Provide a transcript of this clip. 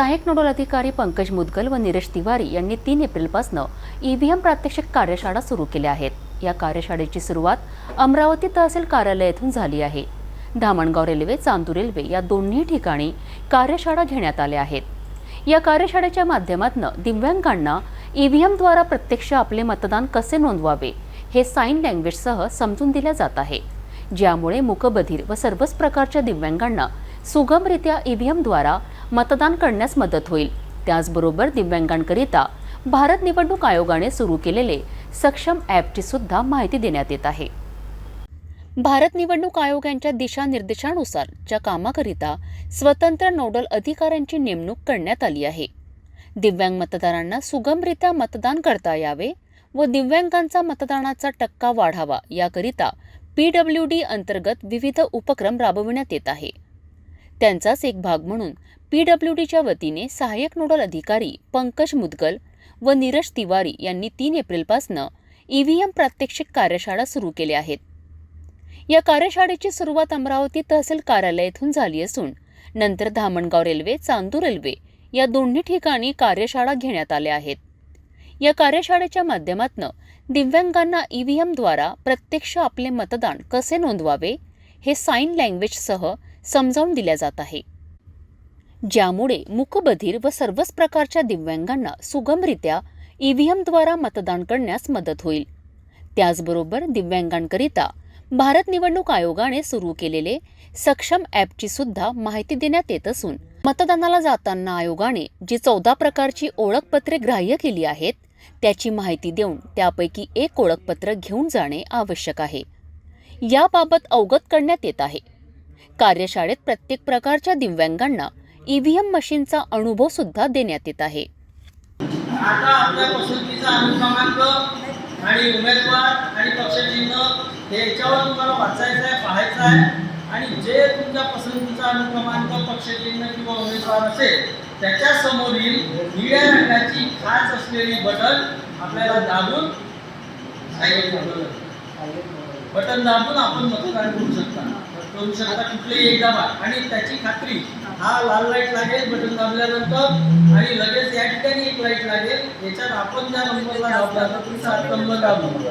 सहाय्यक नोडल अधिकारी पंकज मुदगल व नीरज तिवारी यांनी तीन एप्रिलपासून ईव्हीएम प्रात्यक्षिक कार्यशाळा सुरू केल्या आहेत. या कार्यशाळेची सुरुवात अमरावती तहसील कार्यालयातून झाली आहे. धामणगाव रेल्वे चांदूर रेल्वे या दोन्ही ठिकाणी कार्यशाळा घेण्यात आल्या आहेत. या कार्यशाळेच्या माध्यमातून दिव्यांगांना ईव्हीएमद्वारा प्रत्यक्ष आपले मतदान कसे नोंदवावे हे साईन लँग्वेजसह समजून दिले जात आहे. ज्यामुळे मुकबधीर व सर्वच प्रकारच्या दिव्यांगांना सुगमरित्या ईव्हीएमद्वारा मतदान करण्यास मदत होईल. त्याचबरोबर दिव्यांगांकरिता भारत निवडणूक आयोगाने सुरू केलेले सक्षम ॲपची सुद्धा माहिती देण्यात येत आहे. भारत निवडणूक आयोगांच्या दिशानिर्देशानुसार च्या कामाकरिता स्वतंत्र नोडल अधिकाऱ्यांची नेमणूक करण्यात आली आहे. दिव्यांग मतदारांना सुगमरित्या मतदान करता यावे व दिव्यांगांचा मतदानाचा टक्का वाढावा याकरिता पी डब्ल्यू डी अंतर्गत विविध उपक्रम राबविण्यात येत आहे. त्यांचाच एक भाग म्हणून पी डब्ल्यू डीच्या वतीने सहाय्यक नोडल अधिकारी पंकज मुदगल व नीरज तिवारी यांनी तीन एप्रिलपासून ईव्हीएम प्रात्यक्षिक कार्यशाळा सुरू केल्या आहेत. या कार्यशाळेची सुरुवात अमरावती तहसील कार्यालय येथून झाली असून नंतर धामणगाव रेल्वे चांदूर रेल्वे या दोन्ही ठिकाणी कार्यशाळा घेण्यात आल्या आहेत. या कार्यशाळेच्या माध्यमातून दिव्यांगांना ईव्हीएमद्वारा प्रत्यक्ष आपले मतदान कसे नोंदवावे हे साईन लँग्वेजसह समजावून दिल्या जात आहे. ज्यामुळे मूकबधीर व सर्वच प्रकारच्या दिव्यांगांना सुगमरित्या ईव्हीएमद्वारा मतदान करण्यास मदत होईल. त्याचबरोबर दिव्यांगांकरिता भारत निवडणूक आयोगाने सुरू केलेले सक्षम ॲपची सुद्धा माहिती देण्यात येत असून मतदानाला जाताना आयोगाने जी चौदा प्रकारची ओळखपत्रे ग्राह्य केली आहेत त्याची माहिती देऊन त्यापैकी एक ओळखपत्र घेऊन जाणे आवश्यक आहे. याबाबत अवगत करण्यात येत आहे. कार्यशाळेत प्रत्येक प्रकारच्या दिव्यांगांना ईव्हीएम मशीनचा अनुभव सुद्धा देण्यात येत आहे. आता आपल्या पसंतीचा अनुक्रमांक आणि उमेदवार आणि पक्षचिन्ह हे याच्यावर तुम्हाला वाचायचं आहे पाहायचं आहे. आणि जे तुमच्या पसंतीचा अनुक्रमांक पक्षचिन्ह किंवा उमेदवार असेल त्याच्या समोरील निळ्या रंगाची खाच असलेली बटन आपल्याला दाबून बटन दाबून आपण मतदान करू शकता. करू शकता कुठलेही एक दाबा आणि त्याची खात्री हा लाल लाइट लागेल बटन दाबल्यानंतर आणि लगेच या ठिकाणी एक लाइट लागेल. याच्यात आपण ज्या नंबरला दाबला तर तुमचा नंबर दाबला